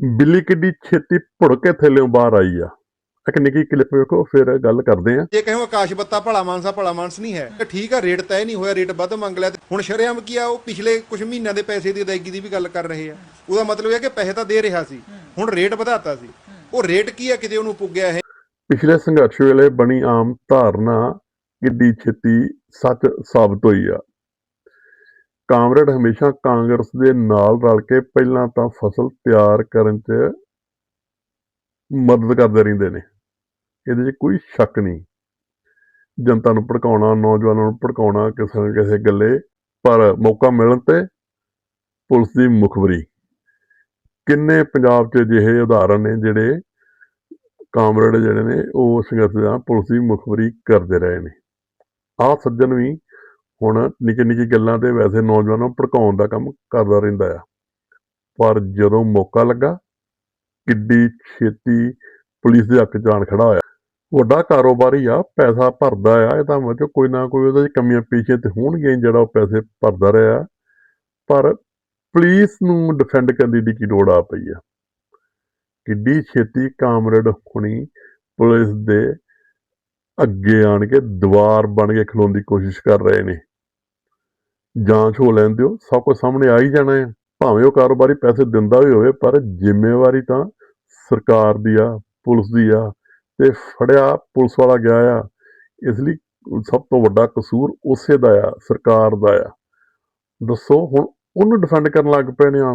ਬਿੱਲੀ ਕਿੱਡੀ ਛੇਤੀ ਭੁੜ ਕੇ ਥੱਲੇੋਂ ਬਾਹਰ ਆਈ ਆ। ਇੱਕ ਨਿੱਕੀ ਕਲਿੱਪ ਵੇਖੋ ਫਿਰ ਗੱਲ ਕਰਦੇ ਆ। ਜੇ ਕਹੋ ਆਕਾਸ਼ ਬੱਤਾ ਭਲਾ ਮਾਨਸਾ ਭਲਾ ਮਾਨਸ ਨਹੀਂ ਹੈ ਤੇ ਠੀਕ ਆ ਰੇਟ ਤੈਅ ਨਹੀਂ ਹੋਇਆ ਰੇਟ ਵੱਧ ਮੰਗ ਲਿਆ। ਤੇ ਹੁਣ ਸ਼ਰੇਆਮ ਕੀ ਆ ਉਹ ਪਿਛਲੇ ਕੁਝ ਮਹੀਨਿਆਂ ਦੇ ਪੈਸੇ ਦੀ ਅਦਾਇਗੀ ਦੀ ਵੀ ਗੱਲ ਕਰ ਰਹੇ ਆ। ਉਹਦਾ ਮਤਲਬ ਇਹ ਹੈ ਕਿ ਪੈਸੇ ਤਾਂ ਦੇ ਰਿਹਾ ਸੀ ਹੁਣ ਰੇਟ ਵਧਾਤਾ ਸੀ। ਉਹ ਰੇਟ ਕੀ ਆ ਕਿਤੇ ਉਹਨੂੰ ਪੁੱਗਿਆ ਇਹ? ਪਿਛਲੇ ਸੰਘਰਸ਼ ਵੇਲੇ ਬਣੀ ਆਮ ਧਾਰਨਾ ਕਿੱਡੀ ਛੇਤੀ ਸੱਚ ਸਾਬਤ ਹੋਈ ਆ। ਕਾਮਰੇਡ ਹਮੇਸ਼ਾ ਕਾਂਗਰਸ ਦੇ ਨਾਲ ਰਲ ਕੇ ਪਹਿਲਾਂ ਤਾਂ ਫਸਲ ਤਿਆਰ ਕਰਨ 'ਚ ਮਦਦ ਕਰਦੇ ਰਹਿੰਦੇ ਨੇ। ਇਹਦੇ 'ਚ ਕੋਈ ਸ਼ੱਕ ਨਹੀਂ। ਜਨਤਾ ਨੂੰ ਭੜਕਾਉਣਾ, ਨੌਜਵਾਨਾਂ ਨੂੰ ਭੜਕਾਉਣਾ, ਕਿਸੇ ਨਾ ਕਿਸੇ ਗੱਲੇ, ਪਰ ਮੌਕਾ ਮਿਲਣ ਤੇ ਪੁਲਿਸ ਦੀ ਮੁਖਬਰੀ। ਕਿੰਨੇ ਪੰਜਾਬ 'ਚ ਅਜਿਹੇ ਉਦਾਹਰਣ ਨੇ ਜਿਹੜੇ ਕਾਮਰੇਡ ਜਿਹੜੇ ਨੇ, ਉਹ ਸੰਘਰਸ਼ ਦਾ ਪੁਲਿਸ ਦੀ ਮੁਖਬਰੀ ਕਰਦੇ ਰਹੇ ਨੇ। ਆਹ ਸੱਜਣ ਵੀ ਹੁਣ ਨਿੱਕੀ ਨਿੱਕੀ ਗੱਲਾਂ ਤੇ ਵੈਸੇ ਨੌਜਵਾਨਾਂ ਨੂੰ ਭੜਕਾਉਣ ਦਾ ਕੰਮ ਕਰਦਾ ਰਹਿੰਦਾ ਆ। ਪਰ ਜਦੋਂ ਮੌਕਾ ਲੱਗਾ, ਕਿੱਡੀ ਛੇਤੀ ਪੁਲਿਸ ਦੇ ਹੱਕ ਜਾਣ ਖੜਾ ਹੋਇਆ। ਵੱਡਾ ਕਾਰੋਬਾਰੀ ਆ, ਪੈਸਾ ਭਰਦਾ ਆ ਇਹਦਾ ਮਤਲਬ ਕੋਈ ਨਾ ਕੋਈ ਉਹਦੇ 'ਚ ਕਮੀਆਂ ਪੇਸ਼ੇ ਤੇ ਹੋਣਗੀਆਂ ਜਿਹੜਾ ਉਹ ਪੈਸੇ ਭਰਦਾ ਰਿਹਾ। ਪਰ ਪੁਲਿਸ ਨੂੰ ਡਿਫੈਂਡ ਕਰਨ ਦੀ ਏਡੀ ਕੀ ਲੋੜ ਆ ਪਈ ਆ। ਕਿੱਡੀ ਛੇਤੀ ਕਾਮਰੇਡ ਹੁਣੀ ਪੁਲਿਸ ਦੇ ਅੱਗੇ ਆਣ ਕੇ ਦੀਵਾਰ ਬਣ ਕੇ ਖਲੋਣ ਦੀ ਕੋਸ਼ਿਸ਼ ਕਰ ਰਹੇ ਨੇ। ਜਾਂਚ ਹੋ ਲੈਣ ਦਿਓ ਸਭ ਕੁਝ ਸਾਹਮਣੇ ਆ ਹੀ ਜਾਣਾ ਹੈ। ਭਾਵੇਂ ਉਹ ਕਾਰੋਬਾਰੀ ਪੈਸੇ ਦਿੰਦਾ ਵੀ ਹੋਵੇ, ਪਰ ਜ਼ਿੰਮੇਵਾਰੀ ਤਾਂ ਸਰਕਾਰ ਦੀ ਆ, ਪੁਲਿਸ ਦੀ ਆ। ਤੇ ਫੜਿਆ ਪੁਲਿਸ ਵਾਲਾ ਗਿਆ ਆ। ਇਸ ਲਈ ਸਭ ਤੋਂ ਵੱਡਾ ਕਸੂਰ ਉਸੇ ਦਾ ਆ, ਸਰਕਾਰ ਦਾ ਆ। ਦੱਸੋ, ਹੁਣ ਉਹਨੂੰ ਡਿਫੈਂਡ ਕਰਨ ਲੱਗ ਪਏ ਨੇ ਆਣ